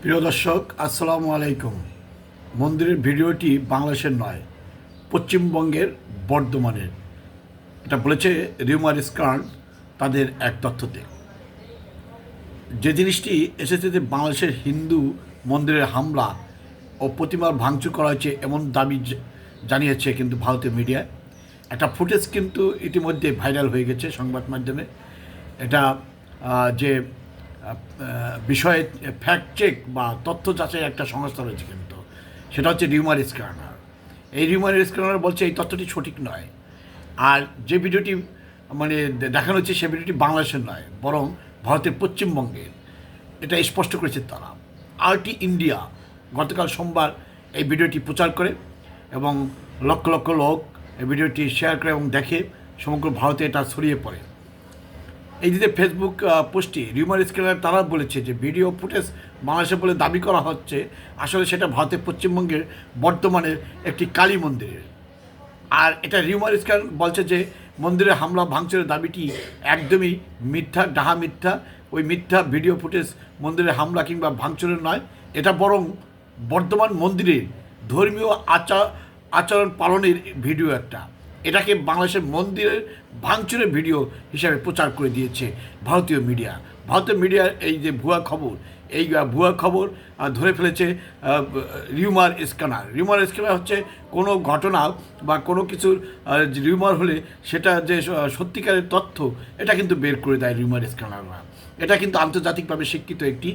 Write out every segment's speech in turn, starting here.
প্রিয় দর্শক, আসসালামু আলাইকুম। মন্দিরের ভিডিওটি বাংলাদেশের নয়, পশ্চিমবঙ্গের বর্ধমানের। এটা বলেছে রিউমার স্কার্ন তাদের এক তথ্যতে। যে জিনিসটি এসেছে যে বাংলাদেশের হিন্দু মন্দিরের হামলা ও প্রতিমার ভাঙচুর করা হয়েছে এমন দাবি জানিয়েছে কিন্তু ভারতীয় মিডিয়ায় একটা ফুটেজ কিন্তু ইতিমধ্যে ভাইরাল হয়ে গেছে সংবাদ মাধ্যমে। এটা যে বিষয়ে ফ্যাক্ট চেক বা তথ্য যাচাই একটা সংস্থা রয়েছে কিন্তু। সেটা হচ্ছে রিউমার স্ক্যানার। এই রিউমার স্ক্যানার বলছে এই তথ্যটি সঠিক নয়। আর যে ভিডিওটি মানে দেখানো হচ্ছে সে ভিডিওটি বাংলাদেশের নয়, বরং ভারতের পশ্চিমবঙ্গের এটা স্পষ্ট করেছে তারা। আরটি ইন্ডিয়া গতকাল সোমবার এই ভিডিওটি প্রচার করে এবং লক্ষ লক্ষ লোক এই ভিডিওটি শেয়ার করে এবং দেখে সমগ্র ভারতে এটা ছড়িয়ে পড়ে। এই যে ফেসবুক পোস্টটি রিউমার স্কেলার তারা বলেছে যে ভিডিও ফুটেজ বাংলাদেশে বলে দাবি করা হচ্ছে, আসলে সেটা ভারতের পশ্চিমবঙ্গের বর্তমানের একটি কালী মন্দিরের। আর এটা রিউমার স্ক্যান বলছে যে মন্দিরে হামলা ভাঙচুরের দাবিটি একদমই মিথ্যা, ডাহা মিথ্যা। ওই মিথ্যা ভিডিও ফুটেজ মন্দিরে হামলা কিংবা ভাঙচুরের নয়, এটা বরং বর্ধমান মন্দিরের ধর্মীয় আচার আচরণ পালনের ভিডিও একটা। এটাকে বাংলাদেশের মন্দিরের ভাঙচুরের ভিডিও হিসাবে প্রচার করে দিয়েছে ভারতীয় মিডিয়া। ভারতীয় মিডিয়ার এই যে ভুয়া খবর এই ভুয়া খবর ধরে ফেলেছে রিউমার স্ক্যানার। রিউমার স্ক্যানার হচ্ছে কোনো ঘটনা বা কোনো কিছুর রিউমার হলে সেটা যে সত্যিকারের তথ্য, এটা কিন্তু বের করে দেয় রিউমার স্ক্যানাররা। এটা কিন্তু আন্তর্জাতিকভাবে স্বীকৃত একটি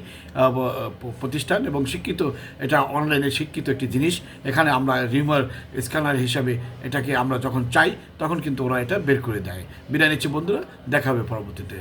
প্রতিষ্ঠান এবং শিক্ষিত, এটা অনলাইনে শিক্ষিত একটি জিনিস। এখানে আমরা রিউমার স্ক্যানার হিসাবে এটাকে আমরা যখন চাই, তখন কিন্তু ওরা এটা বের করে দেয়। বিদায় নিচ্ছি বন্ধুরা, দেখা হবে পরবর্তীতে।